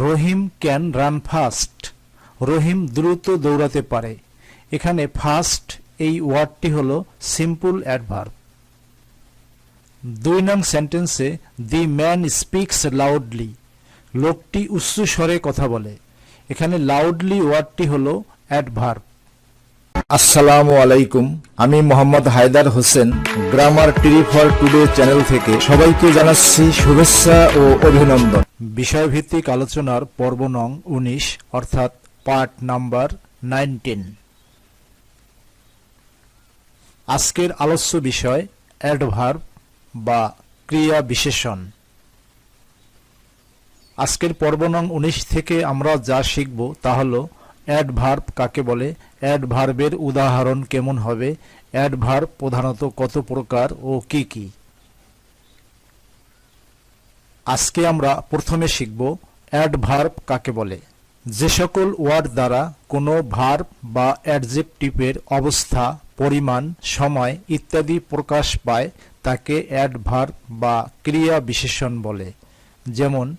Rahim can run fast. Rahim দ্রুত দৌড়াতে পারে। এখানে ফাস্ট এই ওয়ার্ডটি হল সিম্পল অ্যাডভার্ব। দুই নং সেন্টেন্সে, দি ম্যান স্পিক্স লাউডলি। লোকটি উচ্চ স্বরে কথা বলে। এখানে লাউডলি ওয়ার্ডটি হল অ্যাডভার্ব। আসসালামু আলাইকুম। আমি Mohammad Haider Hossain, grammar TV for today channel থেকে সবাইকে জানাচ্ছি শুভেচ্ছা ও অভিনন্দন। বিষয়ভিত্তিক আলোচনার পর্ব নং উনিশ, অর্থাৎ পার্ট নাম্বার নাইনটিন। আজকের আলোচ্য বিষয় অ্যাডভার্ব বা ক্রিয়া বিশেষণ। আজকের পর্ব নং উনিশ থেকে আমরা যা শিখব তা হল অ্যাডভার্ব কাকে বলে অ্যাডভার্বের উদাহরণ কেমন হবে? অ্যাডভার্ব প্রধানত কত প্রকার ও কি কি? আজকে আমরা প্রথমে শিখব অ্যাডভার্ব কাকে বলে। যে সকল ওয়ার্ড দ্বারা কোনো ভার্ব বা অ্যাডজেক্টিভের অবস্থা, পরিমাণ, সময় ইত্যাদি প্রকাশ পায়, তাকে অ্যাডভার্ব বা ক্রিয়া বিশেষণ বলে। যেমন,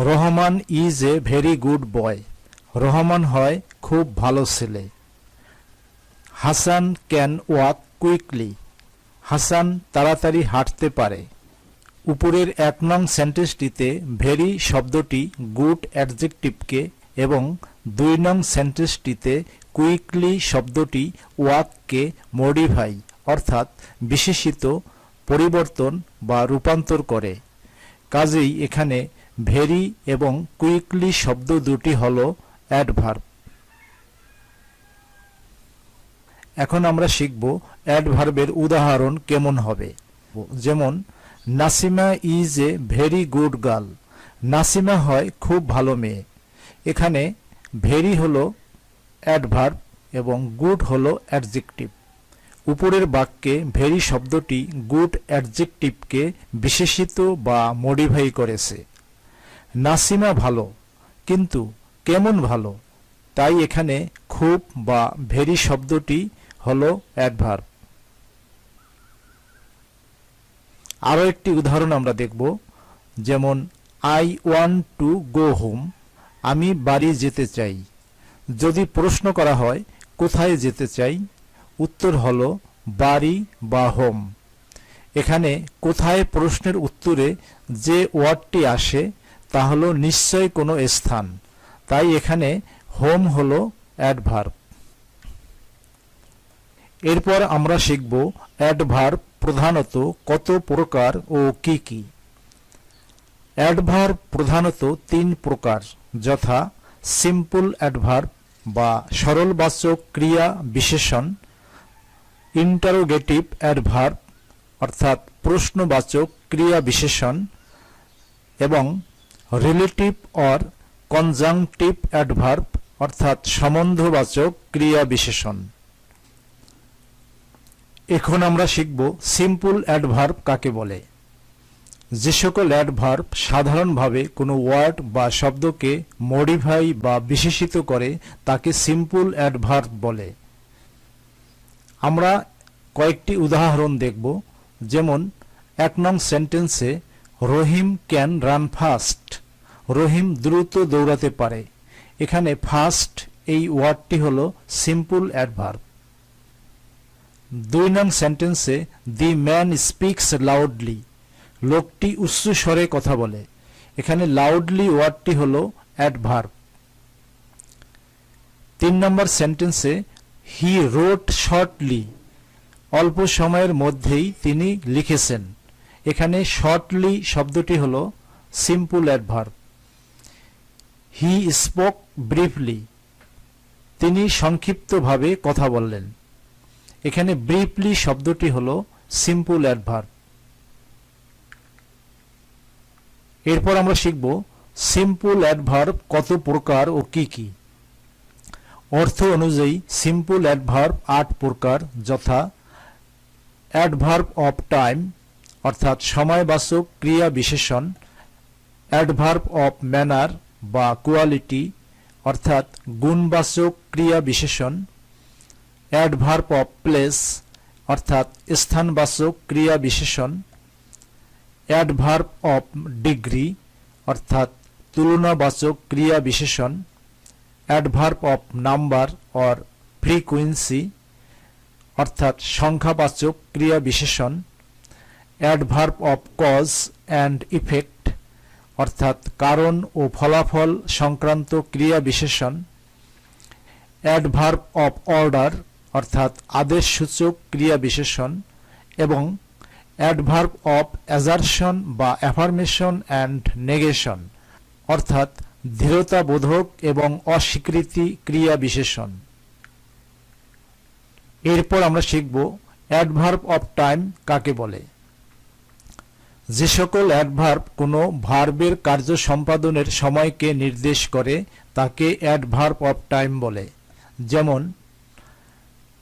Rahman is a very good boy. Rahman হয় খুব ভালো ছেলে। Hasan can walk quickly. Hasan তাড়াতাড়ি হাঁটতে পারে। উপরের এক নং সেন্টেন্সটিতে ভেরি শব্দটি গুড অ্যাডজেক্টিভকে এবং দুই নং সেন্টেন্সটিতে কুইকলি শব্দটি ওয়াককে মডিফাই, অর্থাৎ বিশেষিত, পরিবর্তন বা রূপান্তর করে। কাজেই এখানে ভেরি এবং কুইকলি শব্দ দুটি হল অ্যাডভার্ব। এখন আমরা শিখব অ্যাডভার্বের উদাহরণ কেমন হবে। যেমন, Nasima is a very good girl. Nasima হয় খুব ভালো মেয়ে। এখানে ভেরি হলো অ্যাডভার্ব এবং গুড হলো অ্যাডজেক্টিভ। উপরের বাক্যে ভেরি শব্দটি গুড অ্যাডজেক্টিভকে বিশেষিত বা মডিফাই করেছে। নাসিমা ভালো, কিন্তু কেমন ভালো? তাই এখানে খুব বা ভেরি শব্দটি হলো অ্যাডভার্ব আরও একটি উদাহরণ আমরা দেখব, যেমন I want to go home আমি বাড়ি যেতে চাই। যদি প্রশ্ন করা হয়, কোথায় যেতে চাই? উত্তর হল, বাড়ি বা হোম এখানে কোথায় প্রশ্নের উত্তরে যে ওয়ার্ডটি আসে, তা হলো নিশ্চয় কোনো স্থান। তাই এখানে হোম হলো অ্যাডভার্ব এরপর আমরা শিখব অ্যাডভার্ব প্রধানত কত প্রকার ও কি কি। অ্যাডভার্ব প্রধানত তিন প্রকার, যথা সিম্পল অ্যাডভার্ব বা সরলবাচক ক্রিয়া বিশেষণ ইন্টারোগেটিভ অ্যাডভার্ব অর্থাৎ প্রশ্নবাচক ক্রিয়া বিশেষণ এবং রিলেটিভ অর কনজাংটিভ অ্যাডভার্ব অর্থাৎ সম্বন্ধবাচক ক্রিয়া বিশেষণ। এখন আমরা শিখব সিম্পল অ্যাডভার্ব কাকে বলে। যে সকল অ্যাডভার্ব সাধারণভাবে কোনো ওয়ার্ড বা শব্দকে মডিফাই বা বিশেষিত করে তাকে সিম্পল অ্যাডভার্ব বলে। আমরা কয়েকটি উদাহরণ দেখব, যেমন এক নং সেন্টেন্সে Rahim can run fast Rahim দ্রুত দৌড়াতে পারে। এখানে ফাস্ট এই ওয়ার্ডটি হল সিম্পল অ্যাডভার্ব দুই নং সেন্টেন্সে দি ম্যান স্পিক্স লাউডলি লোকটি উচ্চ স্বরে কথা বলে। এখানে লাউডলি ওয়ার্ডটি হল অ্যাডভার্ব তিন নম্বর সেন্টেন্সে হি রোট শর্টলি অল্প সময়ের মধ্যেই তিনি লিখেছেন। এখানে শর্টলি শব্দটি হল simple adverb he spoke briefly তিনি সংক্ষিপ্তভাবে কথা বললেন। এখানে ব্রিফলি শব্দটি হল সিম্পল অ্যাডভার্ব এরপর আমরা শিখব সিম্পল অ্যাডভার্ব কত প্রকার ও কি কি। অর্থ অনুযায়ী সিম্পল অ্যাডভার্ব আট প্রকার যথা অ্যাডভার্ব অফ টাইম অর্থাৎ সময়বাচক ক্রিয়া বিশেষণ অ্যাডভার্ব অফ ম্যানার বা কোয়ালিটি অর্থাৎ গুণবাচক ক্রিয়া বিশেষণ অ্যাডভার্ব অফ প্লেস অর্থাৎ স্থানবাচক ক্রিয়া বিশেষণ অ্যাডভার্ব অফ ডিগ্রি অর্থাৎ তুলনাবাচক ক্রিয়া বিশেষণ adverb of number or frequency অর্থাৎ সংখ্যাবাচক ক্রিয়া বিশেষণ adverb of cause and effect অর্থাৎ কারণ ও ফলাফল সংক্রান্ত ক্রিয়া বিশেষণ অ্যাডভার্ব অফ অর্ডার অর্থাৎ আদেশসূচক ক্রিয়া বিশেষণ এবং অ্যাডভার্ব অফ অ্যাজারশন বা অ্যাফার্মেশন অ্যান্ড নেগেশন, অর্থাৎ দৃঢ়তাবোধক এবং অস্বীকৃতি ক্রিয়া বিশেষণ। এরপর আমরা শিখব অ্যাডভার্ব অফ টাইম কাকে বলে। যে সকল অ্যাডভার্ব কোনো ভার্বের কার্য সম্পাদনের সময়কে নির্দেশ করে, তাকে অ্যাডভার্ব অফ টাইম বলে। যেমন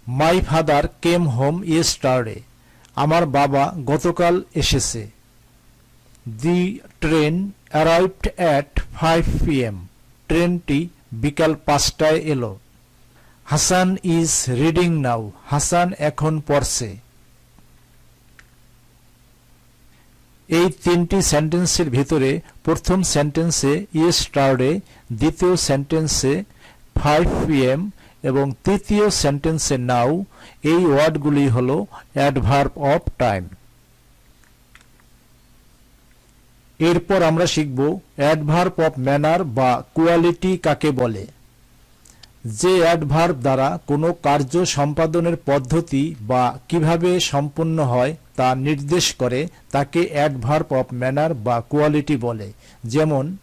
my father came home yesterday আমার বাবা গতকাল এসেছে। The train arrived at five PM ট্রেনটি বিকাল পাঁচটায় এলো। Hasan is reading now Hasan এখন পড়ছে। এই তিনটি সেন্টেন্সের ভিতরে প্রথম সেন্টেন্সে ইয়েস্টারডে দ্বিতীয় সেন্টেন্সে ফাইভ পিএম এবং তৃতীয় সেন্টেন্সে নাও, এই ওয়ার্ডগুলি হল অ্যাডভার্ব অফ টাইম। এরপর আমরা শিখব অ্যাডভার্ব অফ ম্যানার বা কোয়ালিটি কাকে বলে। যে অ্যাডভার্ব দ্বারা কোনো কার্য সম্পাদনের পদ্ধতি বা কীভাবে সম্পন্ন হয় তা নির্দেশ করে, তাকে অ্যাডভার্ব অফ ম্যানার বা কোয়ালিটি বলে। যেমন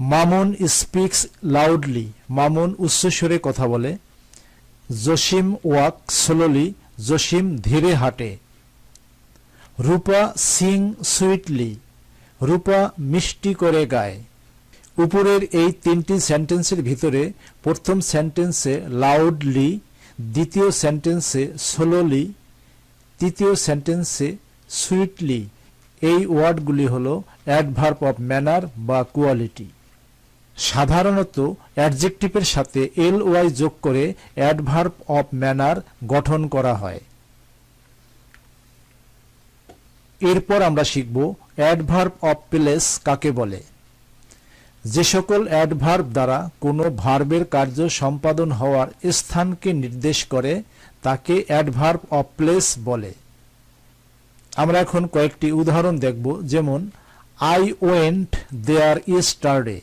মামুন স্পিক্স লাউডলি। মামুন উচ্চস্বরে কথা বলে। Jasim walk slowly. জসিম ধীরে হাঁটে। রূপা সিং সুইটলি। রূপা মিষ্টি করে গায়। উপরের এই তিনটি সেন্টেন্সের ভিতরে প্রথম সেন্টেন্সে লাউডলি, দ্বিতীয় সেন্টেন্সে স্লোলি, তৃতীয় সেন্টেন্সে সুইটলি। এই ওয়ার্ডগুলি হল অ্যাডভার্ব অফ ম্যানার বা কোয়ালিটি। সাধারণত অ্যাডজেক্টিভের সাথে এল ওয়াই যোগ করে অ্যাডভার্ব অফ ম্যানার গঠন করা হয়। এরপর আমরা শিখব অ্যাডভার্ব অফ প্লেস কাকে বলে। যে সকল অ্যাডভার্ব দ্বারা কোনো ভার্বের কার্য সম্পাদন হওয়ার স্থানকে নির্দেশ করে, তাকে অ্যাডভার্ব অফ প্লেস বলে। আমরা এখন কয়েকটি উদাহরণ দেখব, যেমন আই ওয়েন্ট দেয়ার ইস্টারডে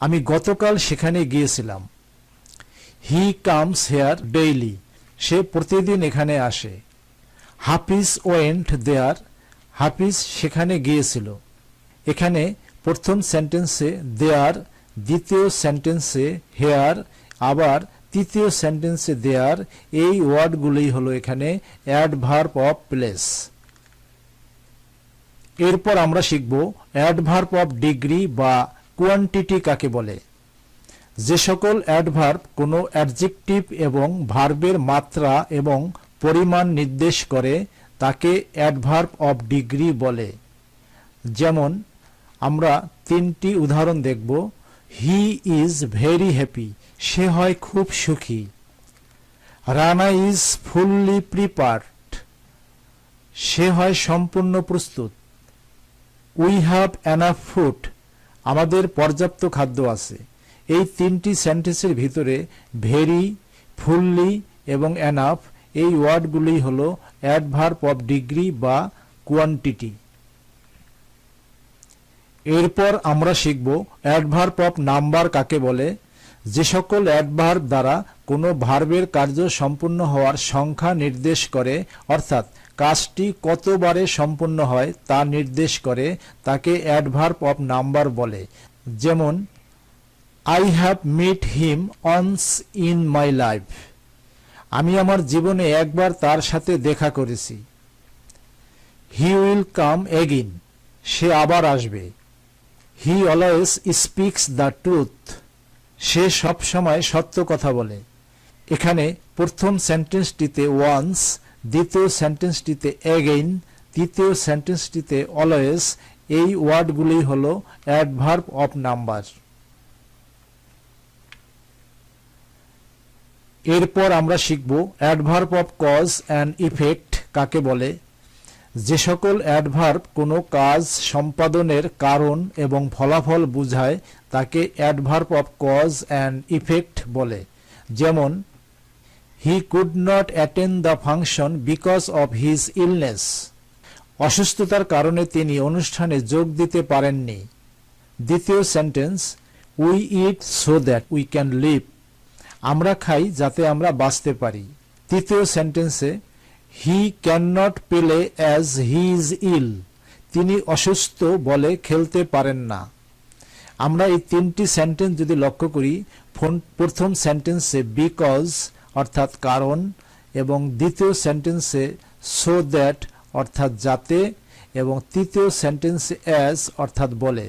আমি গতকাল সেখানে গিয়েছিলাম। হি কামস হেয়ার ডেইলি সে প্রতিদিন এখানে আসে। হাফিজ ওয়েন্ট দেয়ার হাফিজ সেখানে গিয়েছিল। এখানে প্রথম সেন্টেন্সে দেয়ার দ্বিতীয় সেন্টেন্সে হেয়ার আবার তৃতীয় সেন্টেন্সে দেয়ার এই ওয়ার্ডগুলি হলো এখানে অ্যাডভার্ব অফ প্লেস এরপর আমরা শিখব অ্যাডভার্ব অফ ডিগ্রি বা কোয়ান্টিটি কাকে বলে? যে সকল অ্যাডভার্ব কোনো অ্যাডজেক্টিভ এবং ভার্বের মাত্রা এবং পরিমাণ নির্দেশ করে, তাকে অ্যাডভার্ব অফ ডিগ্রি বলে। যেমন, আমরা তিনটি উদাহরণ দেখব। হি ইজ ভেরি হ্যাপি সে হয় খুব সুখী। রানা ইজ ফুললি প্রিপার্ড সে হয় সম্পূর্ণ প্রস্তুত। উই হ্যাভ অ্যানাফ ফুড আমাদের পর্যাপ্ত খাদ্য আছে। এই তিনটি সেন্টেন্সের ভিতরে ভেরি, ফুললি এবং অ্যানাফ এই ওয়ার্ডগুলি হল অ্যাডভার্ব অফ ডিগ্রি বা কোয়ান্টিটি এরপর আমরা শিখব অ্যাডভার্ব অফ নাম্বার কাকে বলে। যে সকল অ্যাডভার্ব দ্বারা কোনো ভার্বের কার্য সম্পূর্ণ হওয়ার সংখ্যা নির্দেশ করে, অর্থাৎ কাজটি কতবারে সম্পূর্ণ হয় তা নির্দেশ করে, তাকে অ্যাডভার্ব অফ নাম্বার বলে। যেমন I have meet him once in my life আমি আমার জীবনে একবার তার সাথে দেখা করেছি। হি উইল কাম এগিন সে আবার আসবে। He always speaks the truth সে সবসময় সত্য কথা বলে। এখানে প্রথম সেন্টেন্সটিতে ওয়ান্স দ্বিতীয় সেন্টেন্সটিতে এগেইন তৃতীয় সেন্টেন্সটিতে অলওয়েজ এই ওয়ার্ডগুলি হল অ্যাডভার্ব অফ নাম্বার এরপর আমরা শিখব adverb of cause and effect কাকে বলে। যে সকল অ্যাডভার্ব কোনো কাজ, সম্পাদনের কারণ এবং ফলাফল বুঝায়, তাকে adverb of cause and effect বলে। যেমন he could not attend the function because of his illness অসুস্থতার কারণে তিনি অনুষ্ঠানে যোগ দিতে পারেননি। দ্বিতীয় sentence we eat so that we can live আমরা খাই যাতে আমরা বাঁচতে পারি। তৃতীয় সেন্টেন্সে he can not play as he is ill তিনি অসুস্থ বলে খেলতে পারেন না। আমরা এই তিনটি সেন্টেন্স যদি লক্ষ্য করি প্রথম সেন্টেন্সে বিকজ অর্থাৎ কারণ এবং দ্বিতীয় সেন্টেন্সে সো দ্যাট অর্থাৎ যাতে এবং তৃতীয় সেন্টেন্সে অ্যাজ অর্থাৎ বলে।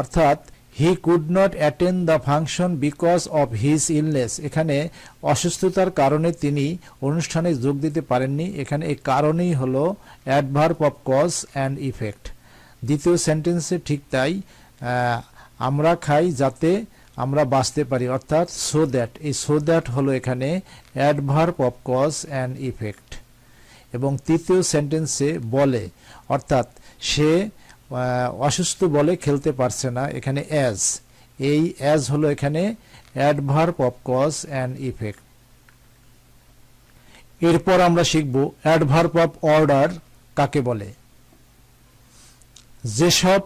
অর্থাৎ he could not attend the function because of his illness এখানে অসুস্থতার কারণে তিনি অনুষ্ঠানে যোগ দিতে পারেননি। এখানে এই কারণেই হলো adverb of cause and effect দ্বিতীয় সেন্টেন্সে ঠিক তাই আমরা খাই যাতে আমরা বাঁচতে পারি। অর্থাৎ সো দ্যাট এই সো দ্যাট হলো এখানে adverb of cause and effect এবং তৃতীয় সেন্টেন্সে বলে, অর্থাৎ সে অসুস্থ বলে খেলতে পারছে না, এখানে অ্যাজ এই অ্যাজ হলো এখানে adverb of cause and effect এরপর আমরা শিখব অ্যাডভার্ব অফ অর্ডার কাকে বলে। যেসব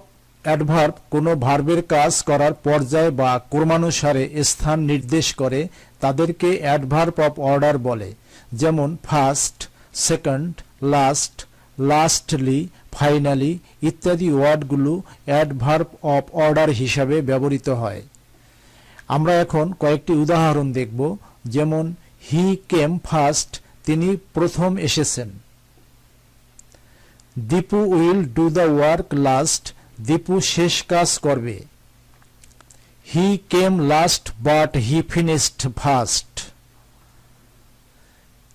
অ্যাডভার্ব কোনো ভার্বের কাজ করার পর্যায় বা ক্রমানুসারে স্থান নির্দেশ করে, তাদেরকে অ্যাডভার্ব অফ অর্ডার বলে। যেমন, first, second, last, lastly, finally ইত্যাদি ওয়ার্ডগুলো অ্যাডভার্ব অফ অর্ডার হিসাবে ব্যবহৃত হয়। আমরা এখন কয়েকটি উদাহরণ দেখব, যেমন, হি কেম ফার্স্ট, তিনি প্রথম এসেছেন। Dipu will do the work last Dipu শেষ কাজ করবে। He came last but he finished first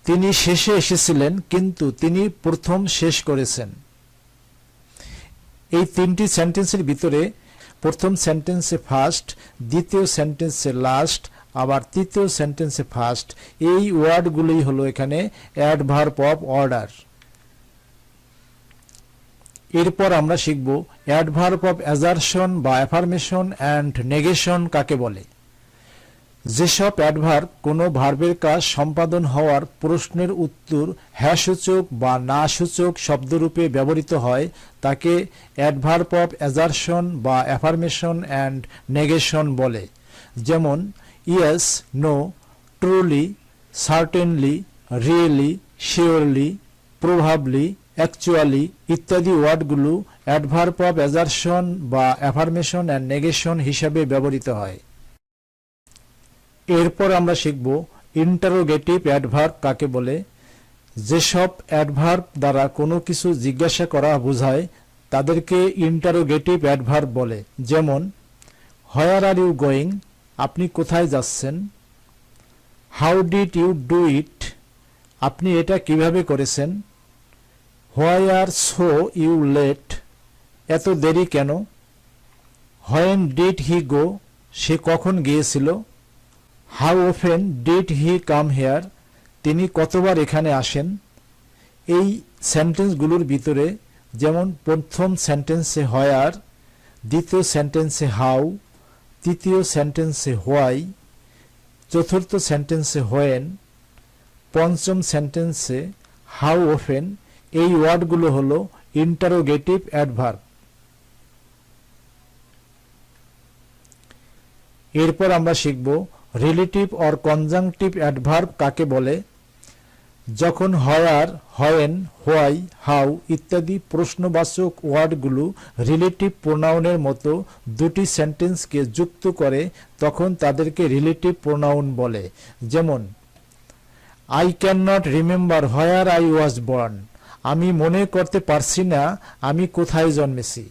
তিনি শেষে এসেছিলেন, কিন্তু তিনি প্রথম শেষ করেছেন। এই তিনটি সেন্টেন্সের ভিতরে প্রথম সেন্টেন্সে ফার্স্ট দ্বিতীয় সেন্টেন্সে লাস্ট আবার তৃতীয় সেন্টেন্সে ফার্স্ট এই ওয়ার্ডগুলোই হলো এখানে অ্যাডভার্ব অফ অর্ডার এরপর আমরা শিখব অ্যাডভার্ব অফ অ্যাজারশন বা অ্যাফার্মেশন অ্যান্ড নেগেশন কাকে বলে। যেসব অ্যাডভার্ব কোনো ভার্বের কাজ সম্পাদন হওয়ার প্রশ্নের উত্তর হ্যাঁ সূচক বা না সূচক শব্দরূপে ব্যবহৃত হয়, তাকে অ্যাডভার্ব অফ অ্যাজারশন বা অ্যাফার্মেশন অ্যান্ড নেগেশন বলে। যেমন yes no truly certainly really surely probably actually ইত্যাদি ওয়ার্ডগুলো অ্যাডভার্ব অফ অ্যাজারশন বা অ্যাফার্মেশন অ্যান্ড নেগেশন হিসাবে ব্যবহৃত হয়। এরপর আমরা শিখব ইন্টারোগেটিভ অ্যাডভার্ব কাকে বলে। যেসব অ্যাডভার্ব দ্বারা কোনো কিছু জিজ্ঞাসা করা বোঝায়, তাদেরকে ইন্টারোগেটিভ অ্যাডভার্ব বলে। যেমন হোয়ার আর ইউ গোয়িং আপনি কোথায় যাচ্ছেন? How did you do it আপনি এটা কীভাবে করেছেন? Why are so you late? এত দেরি কেন? হোয়েন ডিড হি গো? সে কখন গিয়েছিল? How often did he come here? তিনি কতবার এখানে আসেন? এই সেন্টেন্সগুলোর ভিতরে যেমন প্রথম সেন্টেন্সে হয়ার দ্বিতীয় সেন্টেন্সে হাউ, তৃতীয় সেন্টেন্সে হোয়াই, চতুর্থ সেন্টেন্সে হোয়েন, পঞ্চম সেন্টেন্সে হাউ ওফেন এই ওয়ার্ডগুলো হলো ইন্টারোগেটিভ অ্যাডভার্ব এরপর আমরা শিখব রিলেটিভ অর কনজাংটিভ অ্যাডভার্ব কাকে বলে। যখন হয়ার, হয়েন, হোয়াই, হাউ ইত্যাদি প্রশ্নবাচক ওয়ার্ডগুলো রিলেটিভ প্রোনাউনের মতো দুটি সেন্টেন্সকে যুক্ত করে, তখন তাদেরকে রিলেটিভ প্রোনাউন বলে। যেমন I can not remember where I was born আমি মনে করতে পারছি না আমি কোথায় জন্মেছি।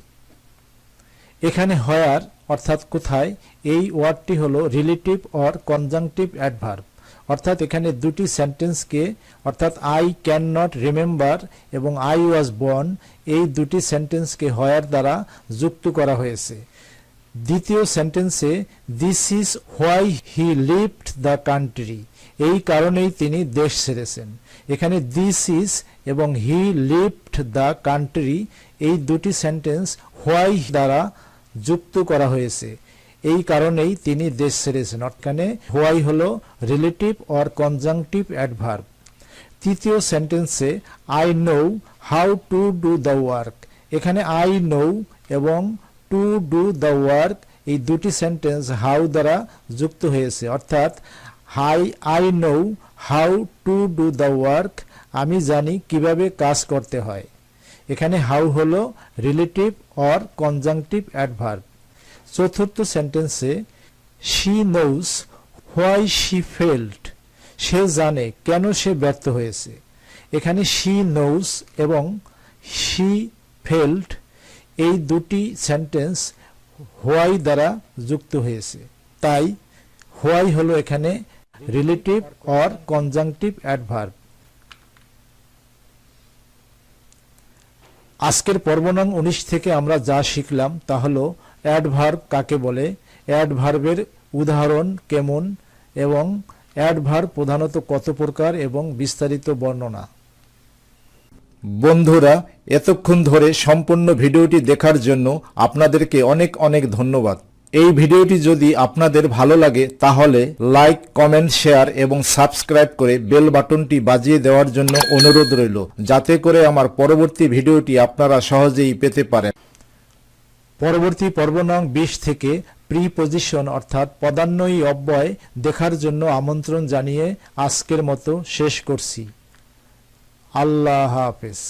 এখানে হয়ার অর্থাৎ কোথায়, এই ওয়ার্ডটি হলো রিলেটিভ অর কনজাংটিভ অ্যাডভার্ব অর্থাৎ এখানে দুটি সেন্টেন্সকে অর্থাৎ আই ক্যান নট রিমেম্বার এবং আই ওয়াজ বর্ন এই দুটি সেন্টেন্সকে হয়ার দ্বারা যুক্ত করা হয়েছে। দ্বিতীয় সেন্টেন্সে this is why he lived the country এই কারণেই তিনি দেশ ছেড়েছেন। এখানে দিস ইজ এবং হি লিভড দ্য কান্ট্রি এই দুটি সেন্টেন্স হোয়াই দ্বারা যুক্ত করা হয়েছে। এই কারণেই তিনি দেশ ছেড়েছেন। অর্থানে হোয়াই হলো রিলেটিভ অর কনজাংটিভ অ্যাডভার্ব তৃতীয় সেন্টেন্সে I know how to do the work এখানে আই নো এবং টু ডু দ্য ওয়ার্ক এই দুটি সেন্টেন্স হাউ দ্বারা যুক্ত হয়েছে। অর্থাৎ high, I know how to do the work আমি জানি কীভাবে কাজ করতে হয়। এখানে হাউ হলো রিলেটিভ অর কনজাংটিভ অ্যাডভার্ব চতুর্থ সেন্টেন্সে she knows why she felt সে জানে কেন সে ব্যর্থ হয়েছে। এখানে শি নোজ এবং শি ফেল্ট এই দুটি সেন্টেন্স হোয়াই দ্বারা যুক্ত হয়েছে। তাই হোয়াই হলো এখানে রিলেটিভ অর কনজাংটিভ অ্যাডভার্ব আজকের পর্ব নং উনিশ থেকে আমরা যা শিখলাম তা হলো অ্যাডভার্ব কাকে বলে অ্যাডভার্বের উদাহরণ কেমন এবং অ্যাডভার্ব প্রধানত কত প্রকার এবং বিস্তারিত বর্ণনা। বন্ধুরা, এতক্ষণ ধরে সম্পূর্ণ ভিডিওটি দেখার জন্য আপনাদেরকে অনেক অনেক ধন্যবাদ। এই ভিডিওটি যদি আপনাদের ভালো লাগে, তাহলে লাইক, কমেন্ট, শেয়ার এবং সাবস্ক্রাইব করে বেল বাটনটি বাজিয়ে দেওয়ার জন্য অনুরোধ রইল, যাতে করে আমার পরবর্তী ভিডিওটি আপনারা সহজেই পেতে পারেন। পরবর্তী পর্ব নং বিশ থেকে প্রিপজিশন অর্থাৎ পদান্বয়ী অব্যয় দেখার জন্য আমন্ত্রণ জানিয়ে আজকের মতো শেষ করছি। আল্লাহ হাফেজ।